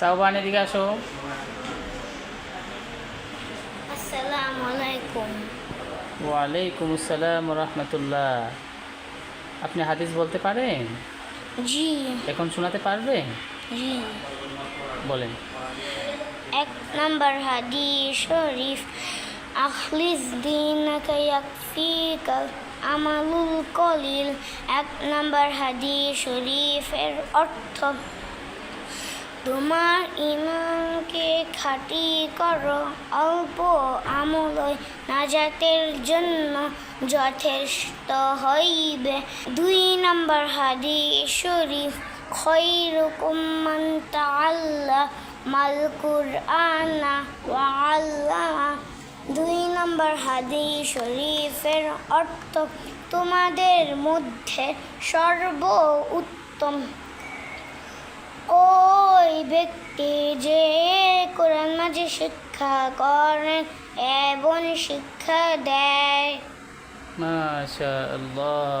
সাহবান এদিকে আসো। ওয়ালাইকুম আসসালাম রহমতুল্লাহ। আপনি হাদিস বলতে পারেন? জি। এখন শোনাতে পারবেন জি। বলেন। এক নম্বর হাদিস শরীফ আখলিস দিনকা ইয়াকফিকা আমালুল কলিল। এক নম্বর হাদিস শরীফের অর্থ তোমার ইমানকে খাঁটি করো, অল্প আমলই নাজাতের জন্য যথেষ্ট হইবে। দুই নম্বর হাদিস শরীফ, খৈরুকুম মান তাআল্লা মাল কুরআনা ওয়া দুই নম্বর হাদিস শরীফের অর্থ, তোমাদের মধ্যে সর্ব উত্তম ব্যক্তি যে কোরআন মাঝে শিক্ষা করেন এবং শিক্ষা দেয়। মাশা আল্লাহ